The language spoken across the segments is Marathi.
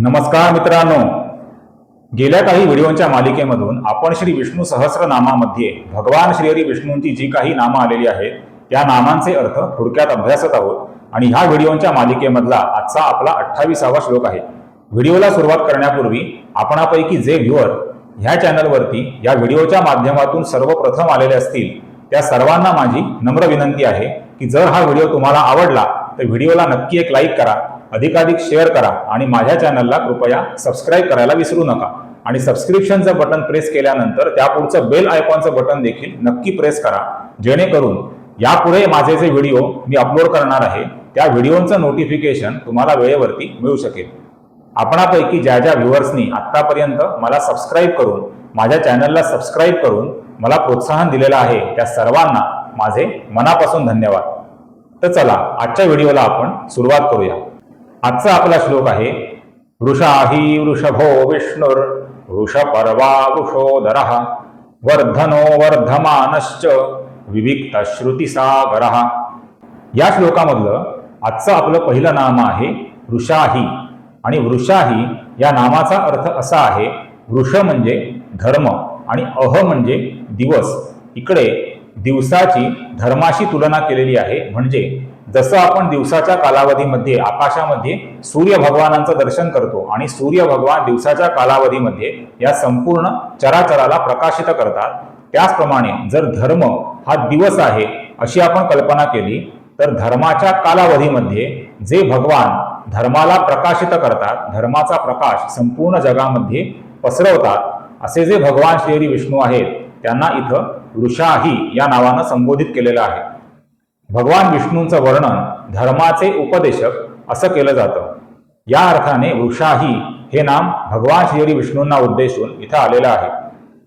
नमस्कार मित्रांनो. गेल्या काही व्हिडिओच्या मालिकेमधून आपण श्री विष्णू सहस्रनामामध्ये भगवान श्रीहरी विष्णूंची जी काही नामं आलेली आहेत त्या नामांचे अर्थ थोडक्यात अभ्यासत आहोत. आणि ह्या व्हिडिओच्या मालिकेमधला आजचा आपला अठ्ठावीसावा श्लोक आहे. व्हिडिओला सुरुवात करण्यापूर्वी आपणापैकी जे व्ह्युअर ह्या चॅनलवरती या व्हिडिओच्या माध्यमातून सर्वप्रथम आलेले असतील त्या सर्वांना माझी नम्र विनंती आहे की जर हा व्हिडिओ तुम्हाला आवडला तर व्हिडिओला नक्की एक लाईक करा. अधिकाधिक शेअर करा आणि माझ्या चॅनलला कृपया सबस्क्राईब करायला विसरू नका. आणि सबस्क्रिप्शनचं बटन प्रेस केल्यानंतर त्यापुढचं बेल आयकॉनचं बटन देखील नक्की प्रेस करा. जेणेकरून यापुढे माझे जे व्हिडिओ मी अपलोड करणार आहे त्या व्हिडिओचं नोटिफिकेशन तुम्हाला वेळेवरती मिळू शकेल. आपणापैकी ज्या ज्या व्ह्युअर्सनी आत्तापर्यंत मला सबस्क्राईब करून माझ्या चॅनलला सबस्क्राईब करून मला प्रोत्साहन दिलेलं आहे त्या सर्वांना माझे मनापासून धन्यवाद. तर चला आजच्या व्हिडिओला आपण सुरुवात करूया. आजचा आपला श्लोक आहे वृषाही वृषभो विष्णुर वृषपर्वा वृषोदर वर्धनो वर्धमानश्च विविक्त श्रुतीसागर या श्लोकामधलं आजचं आपलं पहिलं नाम आहे वृषाही आणि वृषाही या नामाचा अर्थ असा आहे वृष म्हणजे धर्म आणि अह म्हणजे दिवस. इकडे दिवसाची धर्माशी तुलना केलेली आहे म्हणजे जसं आपण दिवसाच्या कालावधीमध्ये आकाशामध्ये सूर्य भगवानांचं दर्शन करतो आणि सूर्य भगवान दिवसाच्या कालावधीमध्ये या संपूर्ण चराचराला प्रकाशित करतात त्याचप्रमाणे जर धर्म हा दिवस आहे अशी आपण कल्पना केली तर धर्माच्या कालावधीमध्ये जे भगवान धर्माला प्रकाशित करतात धर्माचा प्रकाश संपूर्ण जगामध्ये पसरवतात असे जे भगवान श्रीहरी विष्णू आहेत त्यांना इथं वृषाही या नावानं संबोधित केलेलं आहे. भगवान विष्णूंचं वर्णन धर्माचे उपदेशक असं केलं जातं. या अर्थाने वृषाही हे नाम भगवान श्रीहरी विष्णूंना उद्देशून इथं आलेलं आहे.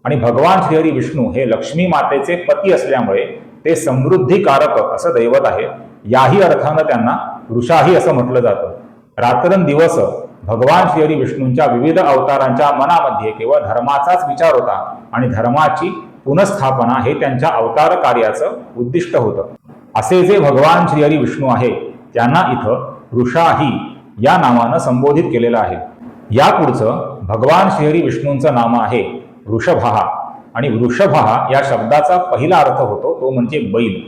आणि भगवान श्रीहरी विष्णू हे लक्ष्मी मातेचे पती असल्यामुळे ते समृद्धिकारक असं दैवत आहे. याही अर्थानं त्यांना वृषाही असं म्हटलं जातं. रात्रंदिवस भगवान श्रीहरी विष्णूंच्या विविध अवतारांच्या मनामध्ये केवळ धर्माचाच विचार होता आणि धर्माची पुनस्थापना हे त्यांच्या अवतार कार्याचं उद्दिष्ट होतं. असे जे भगवान श्रीहरी विष्णू आहे त्यांना इथं वृषाही या नावानं संबोधित केलेलं आहे. या पुढचं भगवान श्रीहरी विष्णूंचं नाम आहे वृषभहा आणि वृषभहा या शब्दाचा पहिला अर्थ होतो तो म्हणजे बैल.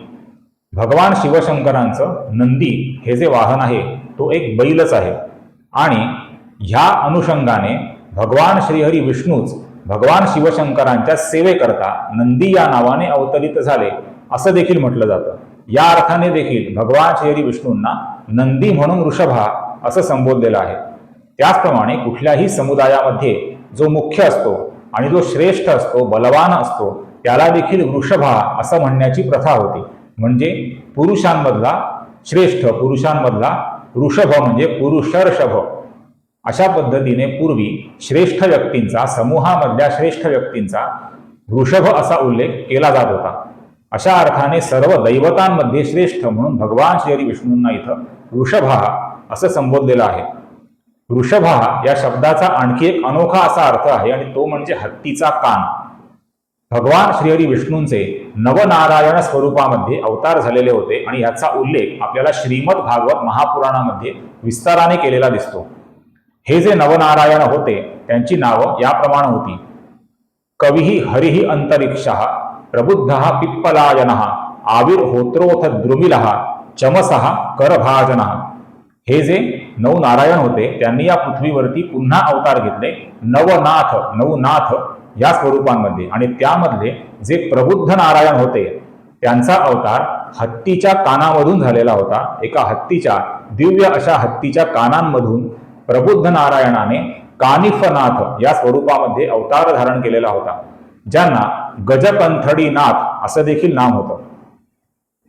भगवान शिवशंकरांचं नंदी हे जे वाहन आहे तो एक बैलच आहे. आणि ह्या अनुषंगाने भगवान श्रीहरी विष्णूच भगवान शिवशंकरांच्या सेवेकरता नंदी या नावाने अवतरित झाले असं देखील म्हटलं जातं. या अर्थाने देखील भगवान श्री विष्णूंना नंदी म्हणून वृषभा असं संबोधलेलं आहे. त्याचप्रमाणे कुठल्याही समुदायामध्ये जो मुख्य असतो आणि जो श्रेष्ठ असतो बलवान असतो त्याला देखील वृषभा असं म्हणण्याची प्रथा होती. म्हणजे पुरुषांमधला श्रेष्ठ पुरुषांमधला वृषभ म्हणजे पुरुषर्षभ. अशा पद्धतीने पूर्वी श्रेष्ठ व्यक्तींचा समूहामधल्या श्रेष्ठ व्यक्तींचा वृषभ असा उल्लेख केला जात होता. अशा अर्थाने सर्व दैवतांमध्ये श्रेष्ठ म्हणून भगवान श्री विष्णूंना इथं वृषभा असं संबोधलेलं आहे. वृषभा या शब्दाचा आणखी एक अनोखा असा अर्थ आहे आणि तो म्हणजे हत्तीचा कान. भगवान श्रीहरी विष्णूंचे नवनारायण स्वरूपामध्ये अवतार झालेले होते आणि याचा उल्लेख आपल्याला श्रीमद भागवत महापुराणामध्ये विस्ताराने केलेला दिसतो. हे जे नवनारायण होते त्यांची नावं याप्रमाणे होती. कविही हरिही अंतरिक्षः प्रबुद्ध पिप्पलायन आविर्होत्रोथ द्रुमिल चमसः करभाजन। हे जे नऊ नारायण होते त्यांनी या पृथ्वीवरती पुन्हा अवतार घेतले नवनाथ नवनाथ या स्वरूपांमध्ये. आणि त्यामधले जे प्रबुद्ध नारायण होते त्यांचा अवतार हत्तीच्या कानामधून झालेला होता. एका हत्तीच्या दिव्य अशा हत्तीच्या कानांमधून प्रबुद्ध नारायणाने कानिफनाथ या स्वरूपामध्ये अवतार धारण केलेला होता. ज्यांना गजकंथडीनाथ असं देखील नाम होतं.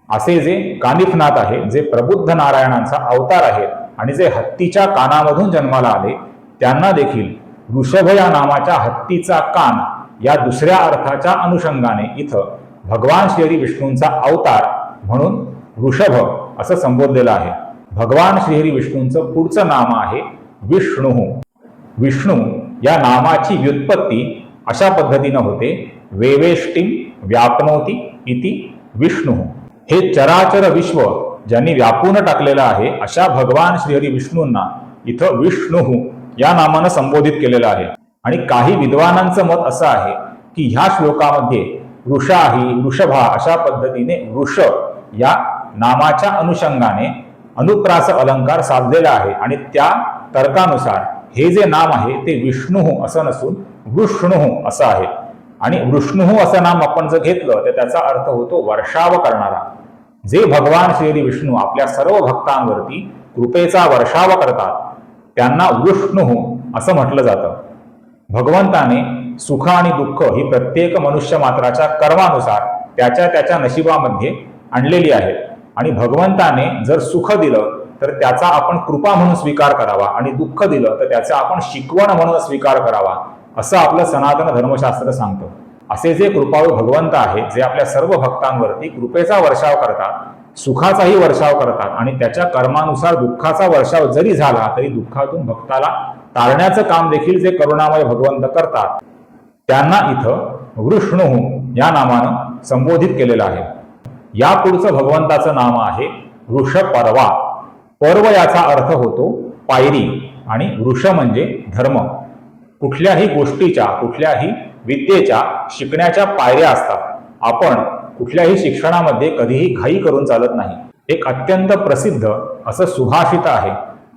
असे जे कानिफनाथ आहे जे प्रबुद्ध नारायणांचा अवतार आहेत आणि जे हत्तीच्या कानामधून जन्माला आले त्यांना देखील वृषभ या नावाच्या हत्तीचा कान या दुसऱ्या अर्थाच्या अनुषंगाने इथं भगवान श्रीहरी विष्णूंचा अवतार म्हणून वृषभ असं संबोधलेलं आहे. भगवान श्रीहरी विष्णूंचं पुढचं नाम आहे विष्णू. विष्णू या नामाची व्युत्पत्ती अशा पद्धतीनं होते. वेवेष्टीम व्यापनोती इति विष्णू. हे चराचर विश्व ज्यांनी व्यापून टाकलेलं आहे अशा भगवान श्रीहरी विष्णूंना इथं विष्णू या नामानं संबोधित केलेलं आहे. आणि काही विद्वानांचं मत असं आहे की ह्या श्लोकामध्ये वृषाही वृषभा अशा पद्धतीने वृष या नामाच्या अनुषंगाने अनुप्रास अलंकार साधलेला आहे. आणि त्या तर्कानुसार हे जे नाम आहे ते विष्णू असं नसून वृष्णू असं आहे. आणि वृष्णू असं नाम आपण जर घेतलं तर त्याचा अर्थ होतो वर्षाव करणारा जे भगवान श्री विष्णू आपल्या सर्व भक्तांवरती कृपेचा वर्षाव करतात त्यांना वृष्णू असं म्हटलं जातं. भगवंताने सुख आणि दुःख ही प्रत्येक मनुष्य मात्राच्या कर्मानुसार त्याच्या त्याच्या नशिबामध्ये आणलेली आहे. आणि भगवंताने जर सुख दिलं तर त्याचा आपण कृपा म्हणून स्वीकार करावा. आणि दुःख दिलं तर त्याचा आपण शिकवण म्हणून स्वीकार करावा. असं आपलं सनातन धर्मशास्त्र सांगतं. असे जे कृपाळू भगवंत आहेत जे आपल्या सर्व भक्तांवरती कृपेचा वर्षाव करतात सुखाचाही वर्षाव करतात आणि त्याच्या कर्मानुसार दुःखाचा वर्षाव जरी झाला तरी दुःखातून भक्ताला टाळण्याचं काम देखील जे करुणामय भगवंत करतात त्यांना इथं वृष्णू या नामानं संबोधित केलेलं आहे. या पुढचं भगवंताचं नाम आहे वृषपर्वा. पर्व याचा अर्थ होतो पायरी आणि वृष म्हणजे धर्म. कुठल्याही गोष्टीच्या कुठल्याही विद्येच्या शिकण्याच्या पायऱ्या असतात. आपण कुठल्याही शिक्षणामध्ये कधीही घाई करून चालत नाही. एक अत्यंत प्रसिद्ध असं सुभाषित आहे.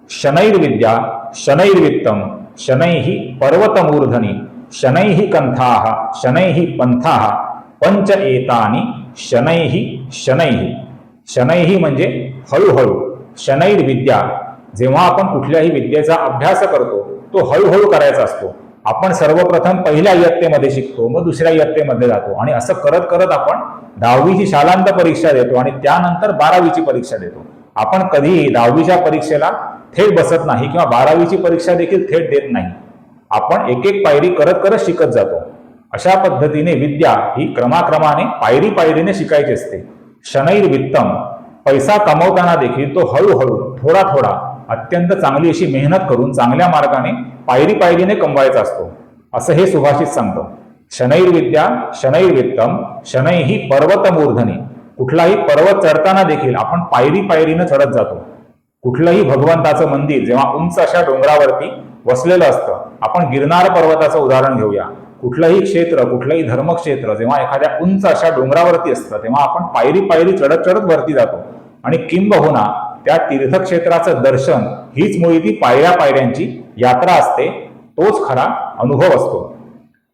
शनैर्विद्या शनैर्वित्तम शनैः पर्वतमूर्धनी शनैः कंथाः शनैः पंथाः पंच एतानी शनैः शनैः. शनैः म्हणजे हळूहळू. शनैर्विद्या जेव्हा आपण कुठल्याही विद्येचा अभ्यास करतो तो हळूहळू करायचा असतो. आपण सर्वप्रथम पहिल्या इयत्तेमध्ये शिकतो मग दुसऱ्या इयत्तेमध्ये जातो. आणि असं करत करत आपण दहावीची शालांत परीक्षा देतो आणि त्यानंतर बारावीची परीक्षा देतो. आपण कधीही दहावीच्या परीक्षेला थेट बसत नाही किंवा बारावीची परीक्षा देखील थेट देत नाही. आपण एक एक पायरी करत करत शिकत जातो. अशा पद्धतीने विद्या ही क्रमाक्रमाने पायरी पायरीने शिकायची असते. शनैर वित्तम पैसा कमवताना देखील तो हळूहळू थोडा थोडा अत्यंत चांगली अशी मेहनत करून चांगल्या मार्गाने पायरी पायरीने कमवायचा असतो. असं हे सुभाषित सांगतो. शनैर्विद्या शनैर्वित्तम शनैही पर्वतमूर्धनी. कुठलाही पर्वत चढताना देखील आपण पायरी पायरीनं चढत जातो. कुठलंही भगवंताचं मंदिर जेव्हा उंच अशा डोंगरावरती वसलेलं असतं आपण गिरनार पर्वताचं उदाहरण घेऊया. कुठलंही क्षेत्र कुठलंही धर्मक्षेत्र जेव्हा एखाद्या उंच अशा डोंगरावरती असतं तेव्हा आपण पायरी पायरी चढत चढत वरती जातो. आणि किंबहुना त्या तीर्थक्षेत्राचं दर्शन हीच मुळी ती पायऱ्या पायऱ्यांची यात्रा असते तोच खरा अनुभव असतो.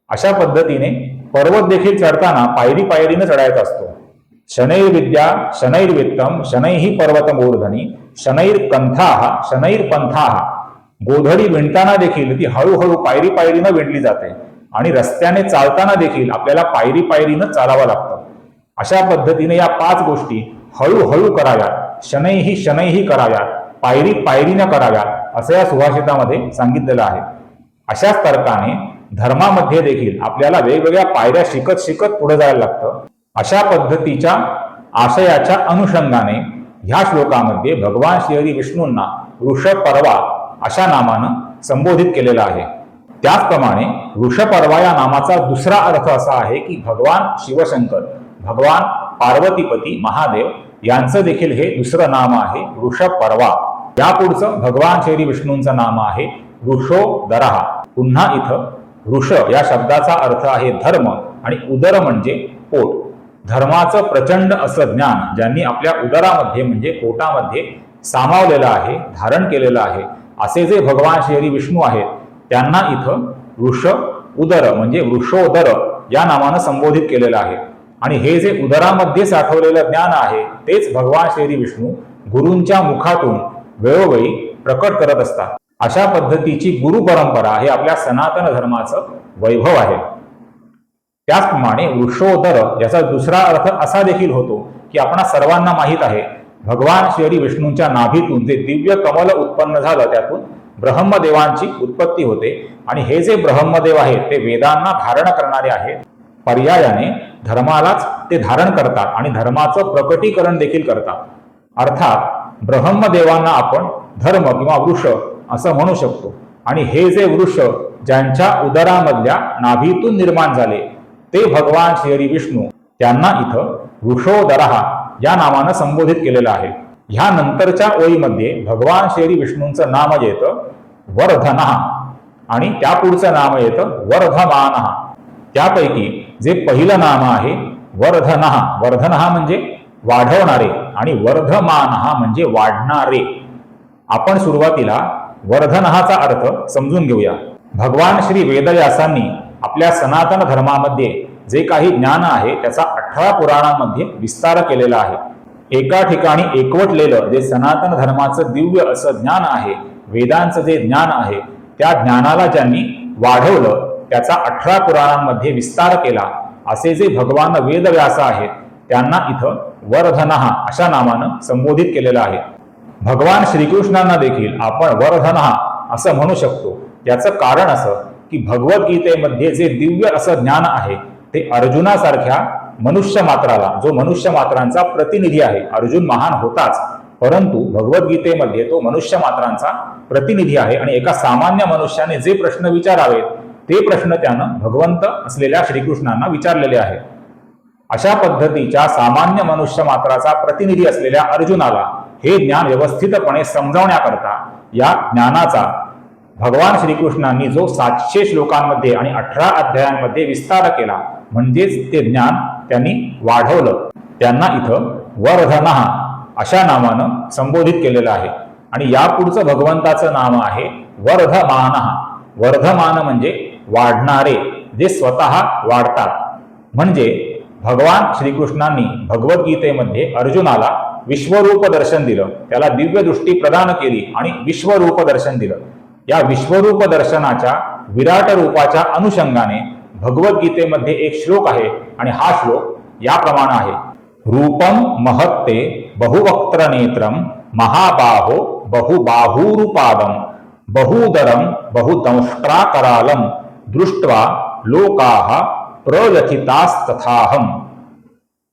अशा पद्धतीने पर्वत देखील चढताना पायरी पायरीनं चढायचा असतो. शनैर्विद्या शनैर्वित्तम शनैही कंथा शनैर पंथा. गोधडी विणताना देखील ती हळूहळू पायरी पायरीनं विणली जाते आणि रस्त्याने चालताना देखील आपल्याला पायरी पायरीनं चालावं लागतं. अशा पद्धतीने या पाच गोष्टी हळूहळू कराव्यात. शनैही शनैही कराव्यात पायरी पायरीनं कराव्यात असं या सुभाषितामध्ये सांगितलेलं आहे. अशाच तर्काने धर्मामध्ये देखील आपल्याला वेगवेगळ्या पायऱ्या शिकत शिकत पुढे जायला लागतं. अशा पद्धतीच्या आशयाच्या अनुषंगाने ह्या श्लोकामध्ये भगवान श्रीहरी विष्णूंना वृषपर्वा अशा नामानं संबोधित केलेलं आहे. त्याचप्रमाणे ऋषपर्वा या नामाचा दुसरा अर्थ असा आहे की भगवान शिवशंकर भगवान पार्वतीपती महादेव यांचं देखील हे दुसरं नाम आहे वृषपर्वा. यापुढचं भगवान श्री विष्णूंचं नाम आहे वृषोदरहा पुन्हा इथं वृष या शब्दाचा अर्थ आहे धर्म आणि उदर म्हणजे पोट. धर्माचं प्रचंड असं ज्ञान ज्यांनी आपल्या उदरामध्ये म्हणजे पोटामध्ये सामावलेलं आहे धारण केलेलं आहे असे जे भगवान श्री विष्णू आहेत त्यांना इथं वृष उदर म्हणजे वृषोदर या नावानं संबोधित केलेलं आहे. आणि हे जे उदरामध्ये साठवलेलं ज्ञान आहे तेच भगवान श्री विष्णू गुरूंच्या मुखातून वेळोवेळी प्रकट करत असतात. अशा पद्धतीची गुरु परंपरा हे आपल्या सनातन धर्माचं वैभव आहे. त्याचप्रमाणे वृक्षोदर याचा दुसरा अर्थ असा देखील होतो की आपणा सर्वांना माहीत आहे भगवान श्री विष्णूंच्या नाभीतून जे दिव्य कमल उत्पन्न झालं त्यातून ब्रह्मदेवांची उत्पत्ती होते. आणि हे जे ब्रह्मदेव आहेत ते वेदांना धारण करणारे आहेत. पर्यायाने धर्मालाच ते धारण करतात आणि धर्माचं प्रकटीकरण देखील करतात. अर्थात ब्रह्मदेवांना आपण धर्म किंवा वृष असं म्हणू शकतो. आणि हे जे वृक्ष ज्यांच्या उदरामधल्या नाभीतून निर्माण झाले ते भगवान श्री विष्णू त्यांना इथं वृषोदरहा या नावानं संबोधित केलेलं आहे. ह्या नंतरच्या ओळीमध्ये भगवान श्री विष्णूंचं नाम येतं वर्धनहा आणि त्या पुढचं नाम येतं वर्धमानः. त्यापैकी जे पहिलं नाम आहे वर्धनहा वर्धन हा म्हणजे वाढवणारे आणि वर्धमानः म्हणजे वाढणारे. आपण सुरुवातीला वर्धनहाचा अर्थ समजून घेऊया. भगवान श्री वेदव्यासांनी आपल्या सनातन धर्मामध्ये जे काही ज्ञान आहे त्याचा अठरा पुराणांमध्ये विस्तार केलेला आहे. एका ठिकाणी एकवटलेलं जे सनातन धर्माचं दिव्य असं ज्ञान आहे वेदांचं जे ज्ञान आहे त्या ज्ञानाला ज्यांनी वाढवलं त्याचा अठरा पुराणांमध्ये विस्तार केला. असे जे भगवान वेदव्यास आहेत त्यांना इथं वर्धनहा अशा नामानं संबोधित केलेलं आहे. भगवान श्रीकृष्णांना देखील आपण वर्धनहा असं म्हणू शकतो. याचं कारण असं की भगवद्गीतेमध्ये जे दिव्य असं ज्ञान आहे ते अर्जुनासारख्या मनुष्य मात्राला जो मनुष्य मात्रांचा प्रतिनिधी आहे अर्जुन महान होताच. परंतु भगवद्गीतेमध्ये तो मनुष्य मात्रांचा प्रतिनिधी आहे आणि एका सामान्य मनुष्याने जे प्रश्न विचारावेत ते प्रश्न त्यानं भगवंत असलेल्या श्रीकृष्णांना विचारलेले आहे अशा पद्धतीच्या सामान्य मनुष्य मात्राचा प्रतिनिधी असलेल्या अर्जुनाला हे ज्ञान व्यवस्थितपणे समजावण्याकरता या ज्ञानाचा भगवान श्रीकृष्णांनी जो सातशे श्लोकांमध्ये आणि अठरा अध्यायांमध्ये विस्तार केला म्हणजेच ते ज्ञान त्यांनी वाढवलं. त्यांना इथं वर्धनहा अशा नामानं संबोधित केलेलं आहे. आणि यापुढचं भगवंताचं नाम आहे वर्धमानहा वर्धमान म्हणजे वाढणारे जे स्वतः वाढतात. म्हणजे भगवान श्रीकृष्णांनी भगवद्गीतेमध्ये अर्जुनाला विश्वरूप दर्शन दिलं. त्याला दिव्य दृष्टी प्रदान केली आणि विश्वरूप दर्शन दिलं. या विश्वरूप दर्शनाच्या विराट रूपाच्या अनुषंगाने भगवद्गीतेमध्ये एक श्लोक आहे आणि हा श्लोक याप्रमाणे आहे. रूपम महत्ते बहुवक्त्र नेत्रम महाबाहो बहुबाहूरुपादम बहुदरम बहुदंष्ट्राकरालम दृष्ट्वा लोकाः प्रयथितास्तथाहम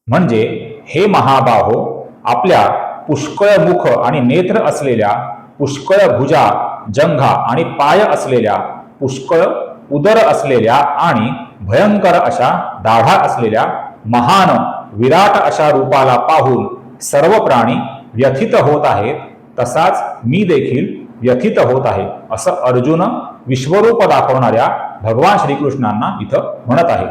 म्हणजे हे महाबाहो आपल्या पुष्कळ मुख आणि नेत्र असलेल्या पुष्कळ भुजा जंघा आणि पाय असलेल्या पुष्कळ उदर असलेल्या आणि भयंकर अशा दाढा असलेल्या महान विराट अशा रूपाला पाहून सर्व प्राणी व्यथित होत आहेत तसाच मी देखील व्यथित होत आहे असं अर्जुन विश्वरूप दाखवणाऱ्या भगवान श्रीकृष्णांना इथं म्हणत आहे.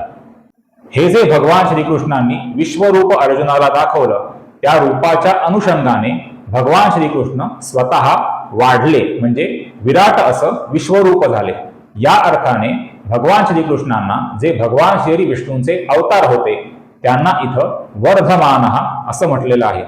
हे जे भगवान श्रीकृष्णांनी विश्वरूप अर्जुनाला दाखवलं त्या रूपाच्या अनुषंगाने भगवान श्रीकृष्ण स्वतः वाढले म्हणजे विराट असं विश्वरूप झाले. या अर्थाने भगवान श्रीकृष्णांना जे भगवान श्री विष्णूंचे अवतार होते त्यांना इथं वर्धमान असं म्हटलेलं आहे.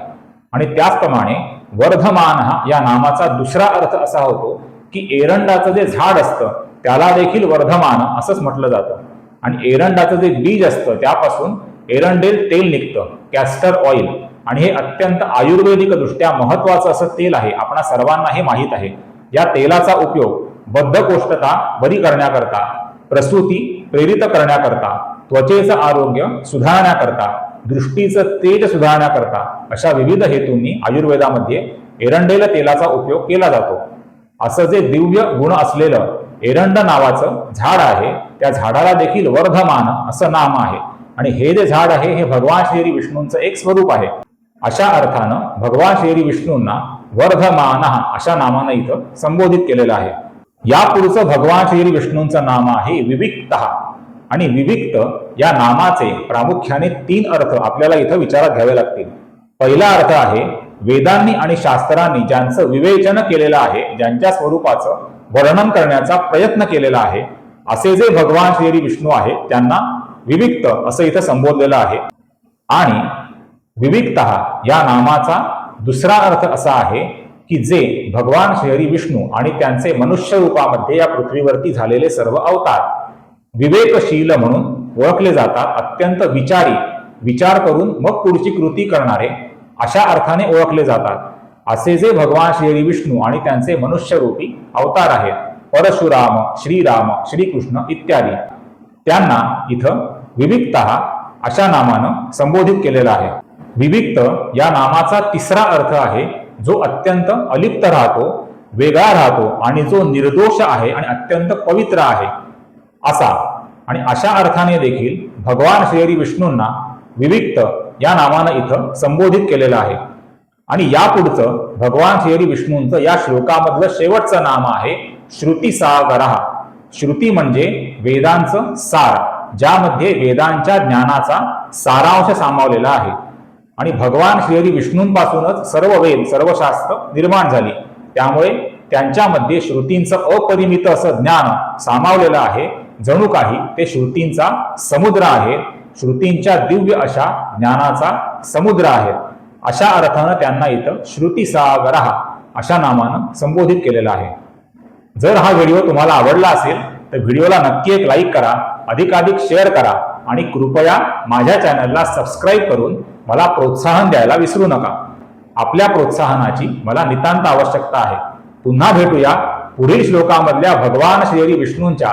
आणि त्याचप्रमाणे वर्धमान या नामाचा दुसरा अर्थ असा होतो की एरंडाचं जे झाड असतं त्याला देखील वर्धमान असंच म्हटलं जातं. आणि एरंडाचं जे बीज असतं त्यापासून एरंडेल तेल निघतं कॅस्टर ऑइल. आणि हे अत्यंत आयुर्वेदिक दृष्ट्या महत्वाचं असं तेल आहे आपणा सर्वांना हे माहीत आहे. या तेलाचा उपयोग बद्धकोष्ठता बरी करण्याकरता प्रसूती प्रेरित करण्याकरता त्वचेचं आरोग्य सुधारण्याकरता दृष्टीचं तेज सुधारण्याकरता अशा विविध हेतूंनी आयुर्वेदामध्ये एरंडेल तेलाचा उपयोग केला जातो. असं जे दिव्य गुण असलेलं एरंड नावाचं झाड आहे. त्या झाडाला देखील वर्धमान असं नाम आहे. आणि हे जे झाड आहे हे भगवान श्री विष्णूंचं एक स्वरूप आहे. अशा अर्थानं भगवान श्री विष्णूंना वर्धमान अशा नामानं इथं संबोधित केलेलं आहे. या पुढचं भगवान श्री विष्णूंचं नाम आहे विविक्त. आणि विविक्त या नामाचे प्रामुख्याने तीन अर्थ आपल्याला इथं विचारात घ्यावे लागतील. पहिला अर्थ आहे वेदांनी आणि शास्त्रांनी ज्यांचं विवेचन केलेलं आहे ज्यांच्या स्वरूपाचं वर्णन करण्याचा प्रयत्न केलेला आहे. असे जे भगवान श्री विष्णू आहेत त्यांना विविक्त असं इथं संबोधलेलं आहे. आणि विविक्त या नामाचा दुसरा अर्थ असा आहे की जे भगवान श्रीहरी विष्णू आणि त्यांचे मनुष्य रूपामध्ये या पृथ्वीवरती झालेले सर्व अवतार विवेकशील म्हणून ओळखले जातात अत्यंत विचारी विचार करून मग पुढची कृती करणारे अशा अर्थाने ओळखले जातात. असे जे भगवान श्री विष्णू आणि त्यांचे मनुष्यरूपी अवतार आहेत परशुराम श्रीराम श्रीकृष्ण इत्यादी. त्यांना इथं विविक्त अशा नामानं संबोधित केलेला आहे. विविक्त या नामाचा तिसरा अर्थ आहे जो अत्यंत अलिप्त राहतो वेगळा राहतो आणि जो निर्दोष आहे आणि अत्यंत पवित्र आहे. असा. आणि अशा अर्थाने देखील भगवान श्री विष्णूंना विविक्त या नावानं इथं संबोधित केलेलं आहे. आणि यापुढचं भगवान श्री विष्णूंचं या श्लोकामधलं शेवटचं नाम आहे श्रुती सागरहा श्रुती म्हणजे वेदांचं सार ज्यामध्ये वेदांच्या ज्ञानाचा सारांश सामावलेला आहे. आणि भगवान श्रीहरी विष्णूंपासूनच सर्व वेद सर्व शास्त्र निर्माण झाली. त्यामुळे त्यांच्यामध्ये श्रुतींचं अपरिमित असं ज्ञान सामावलेलं आहे. जणू काही ते श्रुतींचा समुद्र आहे श्रुतींच्या दिव्य अशा ज्ञानाचा समुद्र आहे अशा अर्थानं त्यांना इथं श्रुतीसागरः अशा नामानं संबोधित केलेलं आहे. जर हा व्हिडिओ तुम्हाला आवडला असेल तर व्हिडिओला नक्की एक लाईक करा अधिकाधिक शेअर करा आणि कृपया माझ्या चॅनलला सबस्क्राईब करून मला प्रोत्साहन द्यायला विसरू नका. आपल्या प्रोत्साहनाची मला नितांत आवश्यकता आहे. पुन्हा भेटूया पुढील श्लोकामधल्या भगवान श्रीहरी विष्णूंच्या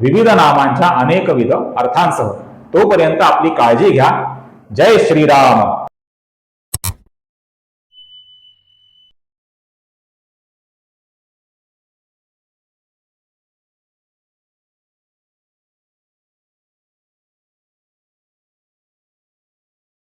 विविध नामांच्या अनेकविध अर्थांसह. तोपर्यंत आपली काळजी घ्या. जय श्रीराम.